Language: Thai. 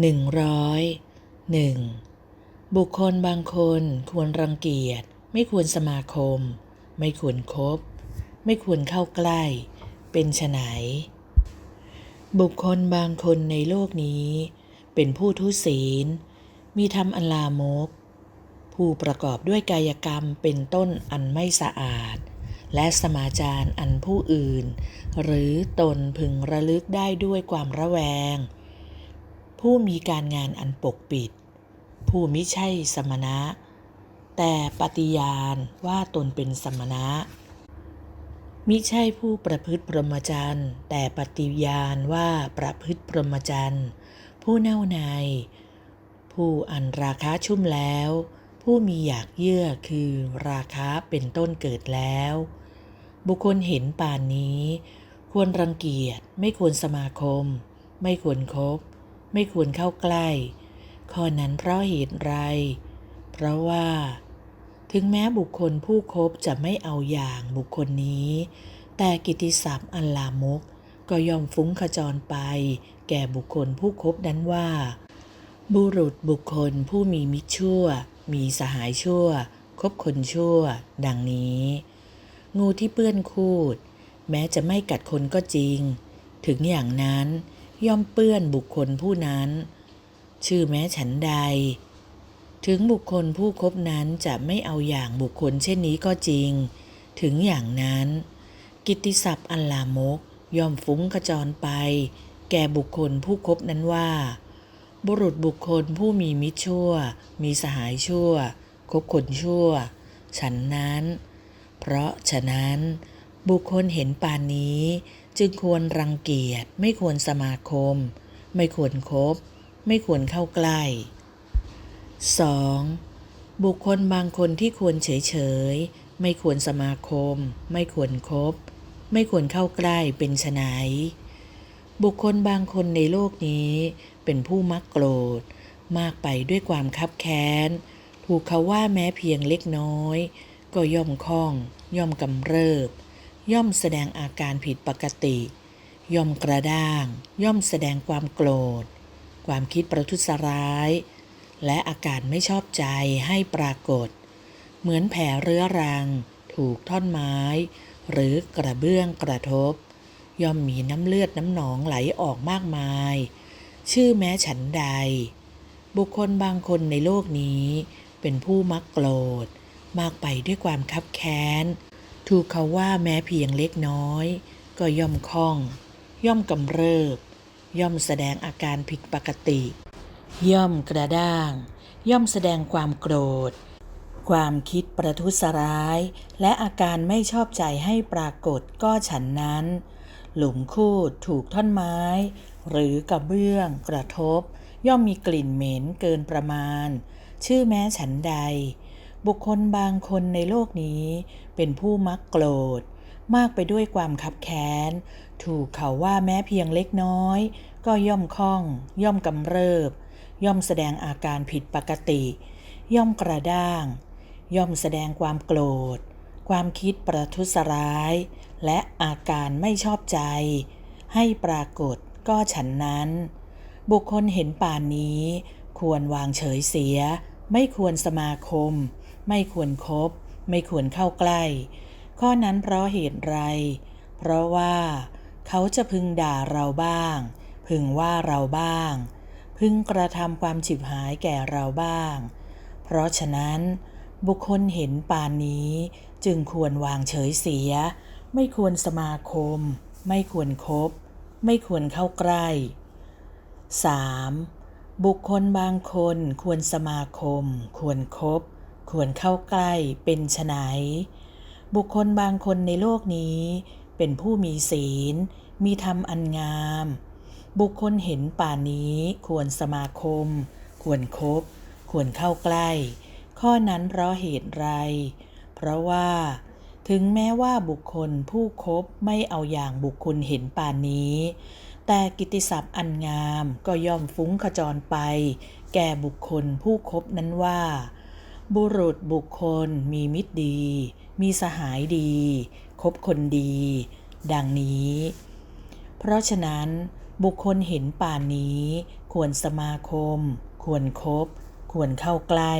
หนึ่งร้อยหนึ่งบุคคลบางคนควรรังเกียจ ไม่ควรสมาคม ไม่ควรครบไม่ควรเข้าใกล้ เป็นไฉนบุคคลบางคนในโลกนี้ เป็นผู้ทุศีล มีธรรมอันลามก ผู้ประกอบด้วยกายกรรมเป็นต้นอันไม่สะอาด และสมาจารอันผู้อื่น หรือตนพึงระลึกได้ด้วยความระแวง ผู้มีการงานอันปกปิด ผู้มิใช่สมณะ แต่ปฏิญาณว่าตนเป็นสมณะมิใช่ผู้ประพฤติพรหมจรรย์แต่ปฏิญาณว่าประพฤติพรหมจรรย์ผู้แน่วใน ผู้อันราคะชุ่มแล้ว ผู้มีอยากเยื่อคือราคะเป็นต้นเกิดแล้ว บุคคลเห็นป่านนี้ ควรรังเกียจไม่ควรสมาคม ไม่ควรครบ ไม่ควรเข้าใกล้ ข้อนั้นเพราะเหตุไร เพราะว่า ถึงแม้บุคคลผู้คบจะไม่เอาอย่างบุคคลนี้ แต่กิติศัพท์อันลามกก็ยอมฟุ้งขจรไป แก่บุคคลผู้คบนั้นว่า บุรุษบุคคลผู้มีมิตรชั่ว มีสหายชั่ว คบคนชั่ว ดังนี้ งูที่เปื้อนคูด แม้จะไม่กัดคนก็จริง ถึงอย่างนั้น ย่อมเปื้อนบุคคลผู้นั้น ชื่อแม้ฉันใด ถึงบุคคลผู้คบนั้นจะไม่เอาอย่างบุคคลเช่นนี้ก็จริง ถึงอย่างนั้น กิตติศัพท์อันลามกย่อมฟุ้งกระจรไป แก่บุคคลผู้คบนั้นว่า บุรุษบุคคลผู้มีมิตรชั่ว มีสหายชั่ว คบคนชั่ว ฉันนั้น เพราะฉะนั้น บุคคลเห็นป่านนี้ จึงควรรังเกียจไม่ควรสมาคม ไม่ควรครบไม่ควรเข้าใกล้ 2. บุคคลบางคนที่ควรเฉยเฉยไม่ควรสมาคม ไม่ควรครบไม่ควรเข้าใกล้เป็นไฉนบุคคลบางคนในโลกนี้เป็นผู้มักโกรธ มากไปด้วยความคับแค้น ถูกเขาว่าแม้เพียงเล็กน้อย ก็ย่อมคล่อง ย่อมกำเริบ ย่อมแสดงอาการผิดปกติ ย่อมกระด้าง ย่อมแสดงความโกรธ ความคิดประทุษร้าย และอาการไม่ชอบใจให้ปรากฏ เหมือนแผลเรื้อรัง ถูกท่อนไม้ หรือกระเบื้องกระทบ ย่อมมีน้ำเลือดน้ำหนองไหลออกมากมาย ชื่อแม้ฉันใด บุคคลบางคนในโลกนี้เป็นผู้มักโกรธ มากไปด้วยความคับแค้น ถูกเขาว่าแม้เพียงเล็กน้อย ก็ย่อมคล่อง ย่อมกำเริบ ย่อมแสดงอาการผิดปกติ ย่อมกระด้าง ย่อมแสดงความโกรธ ความคิดประทุษร้าย และอาการไม่ชอบใจให้ปรากฏก็ฉันนั้น หลุมคูดถูกท่อนไม้ หรือกระเบื้องกระทบ ย่อมมีกลิ่นเหม็นเกินประมาณ ชื่อแม้ฉันใด บุคคลบางคนในโลกนี้ เป็นผู้มักโกรธ มากไปด้วยความคับแค้น ถูกเขาว่าแม้เพียงเล็กน้อย ก็ย่อมคล่อง ย่อมกำเริบ ย่อมแสดงอาการผิดปกติ ย่อมกระด้าง ย่อมแสดงความโกรธ ความคิดประทุษร้าย และอาการไม่ชอบใจ ให้ปรากฏก็ฉันนั้น บุคคลเห็นป่านนี้ ควรวางเฉยเสีย ไม่ควรสมาคม ไม่ควรครบไม่ควรเข้าใกล้ ข้อนั้นเพราะเหตุไร เพราะว่า เขาจะพึงด่าเราบ้าง พึงว่าเราบ้าง พึงกระทำความฉิบหายแก่เราบ้าง เพราะฉะนั้น บุคคลเห็นปานนี้จึงควรวางเฉยเสีย ไม่ควรสมาคม ไม่ควรครบไม่ควรเข้าใกล้ 3. บุคคลบางคนควรสมาคม ควรครบ ควรเข้าใกล้เป็นไฉนบุคคลบางคนในโลกนี้ เป็นผู้มีศีล มีธรรมอันงาม บุคคลเห็นป่านี้ควรสมาคม ควรครบควรเข้าใกล้ ข้อนั้นเพราะเหตุไร เพราะว่า ถึงแม้ว่าบุคคลผู้คบไม่เอาอย่างบุคคลเห็นป่านนี้ แต่กิตติศัพท์อันงามก็ย่อมฟุ้งขจรไป แก่บุคคลผู้คบนั้นว่า บุรุษบุคคลมีมิตรดี มีสหายดี คบคนดี ดังนี้ เพราะฉะนั้น บุคคลเห็นป่านนี้ ควรสมาคม ควรครบควรเข้าใกล้